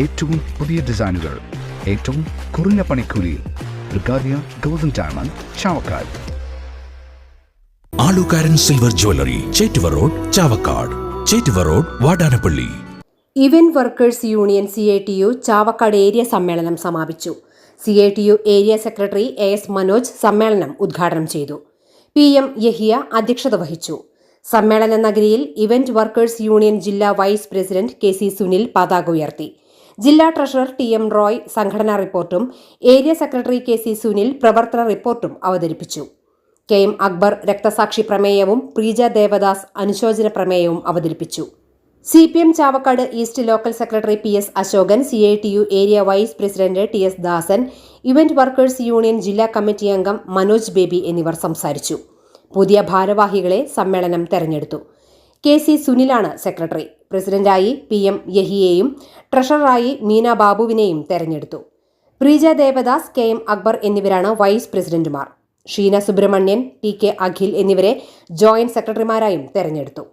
ഏറ്റവും പുതിയ ഡിസൈനുകൾ ഏറ്റവും കുറഞ്ഞ പണിക്കൂലിയിൽ Brigadia golden diamond Chavakkad. Alukkaran silver jewellery Chettuva road Chavakkad. Chettuva road Vadanappally. Event workers union C I T U Chavakkad area സമ്മേളനം സമാപിച്ചു. C I T U area secretary A S Manoj സമ്മേളനം ഉദ്ഘാടനം ചെയ്തു. P M Yahya അധ്യക്ഷത വഹിച്ചു. സമ്മേളന നഗരിയിൽ event workers union ജില്ലാ vice president K C Sunil പതാക ഉയർത്തി. ജില്ലാ ട്രഷറർ ടി എം റോയ് സംഘടനാ റിപ്പോർട്ടും area secretary K C Sunil പ്രവർത്തന റിപ്പോർട്ടും അവതരിപ്പിച്ചു. കെ എം അക്ബർ രക്തസാക്ഷി പ്രമേയവും പ്രീജ ദേവദാസ് അനുശോചന പ്രമേയവും അവതരിപ്പിച്ചു. C P M Chavakkad east local secretary P S Ashokan C I T U area vice president T S Dasan event workers union ജില്ലാ കമ്മിറ്റി അംഗം മനോജ് ബേബി എന്നിവർ സംസാരിച്ചു. പുതിയ ഭാരവാഹികളെ സമ്മേളനം തെരഞ്ഞെടുത്തു. കെ സി സുനിലാണ് സെക്രട്ടറി. പ്രസിഡന്റായി പി എം യഹിയെയും ട്രഷററായി മീന ബാബുവിനെയും തെരഞ്ഞെടുത്തു. പ്രീജ ദേവദാസ് കെ എം അക്ബർ എന്നിവരാണ് വൈസ് പ്രസിഡന്റുമാർ. ഷീന സുബ്രഹ്മണ്യൻ ടി കെ അഖിൽ എന്നിവരെ ജോയിന്റ് സെക്രട്ടറിമാരായും തെരഞ്ഞെടുത്തു.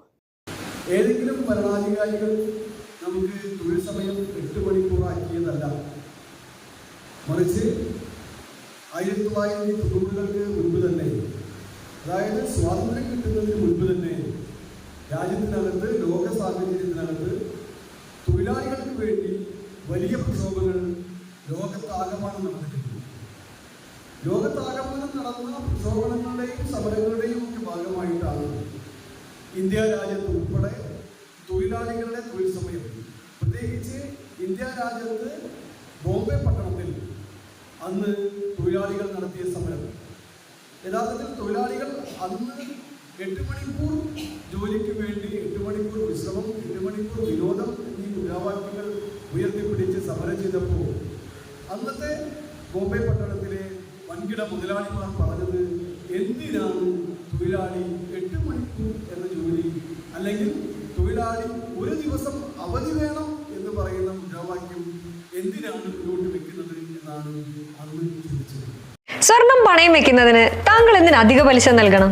ഏതെങ്കിലും ഭരണാധികാരികൾ നമുക്ക് തൊഴിൽ സമയം എട്ട് മണിക്കൂറാക്കിയതല്ല. മറിച്ച് ആയിരത്തി തൊള്ളായിരത്തി തൊണ്ണൂറുകൾക്ക് മുൻപ് തന്നെ അതായത് സ്വാതന്ത്ര്യം കിട്ടുന്നതിന് മുൻപ് തന്നെ രാജ്യത്തിനകത്ത് ലോക സാഹചര്യത്തിനകത്ത് തൊഴിലാളികൾക്ക് വേണ്ടി വലിയ പ്രക്ഷോഭങ്ങൾ ലോകത്താകമാനം നടന്നിട്ടുണ്ട്. ലോകത്താകമാനം നടന്ന പ്രക്ഷോഭങ്ങളുടെയും സമരങ്ങളുടെയും ഒക്കെ ഭാഗമായിട്ടാണ് ഇന്ത്യ രാജ്യത്ത് ഉൾപ്പെടെ തൊഴിലാളികളുടെ തൊഴിൽ സമയം പ്രത്യേകിച്ച് ഇന്ത്യ രാജ്യത്ത് ബോംബെ പട്ടണത്തിൽ അന്ന് തൊഴിലാളികൾ നടത്തിയ സമരം. യഥാർത്ഥത്തിൽ തൊഴിലാളികൾ അന്ന് എട്ട് മണിക്കൂർ ജോലിക്ക് വേണ്ടി എട്ട് മണിക്കൂർ വിശ്രമം എട്ട് മണിക്കൂർ വിനോദം എന്നീ മുദ്രാവാക്യങ്ങൾ ഉയർത്തിപ്പിടിച്ച് സമരം ചെയ്തപ്പോൾ അന്നത്തെ ബോംബെ പട്ടണത്തിലെ വൻകിട മുതലാളിമാർ പറഞ്ഞത് എന്തിനാണ് തൊഴിലാളി എട്ട് മണിക്കൂർ എന്ന ജോലി അല്ലെങ്കിൽ തൊഴിലാളി ഒരു ദിവസം അവധി വേണം എന്ന് പറയുന്ന മുദ്രാവാക്യം എന്തിനാണ് മുന്നോട്ട് വെക്കുന്നത് എന്നാണ് അന്ന് ചോദിച്ചത്. സ്വർണം പണയം വെക്കുന്നതിന് താങ്കൾ എന്തിന് അധിക പലിശ നൽകണം?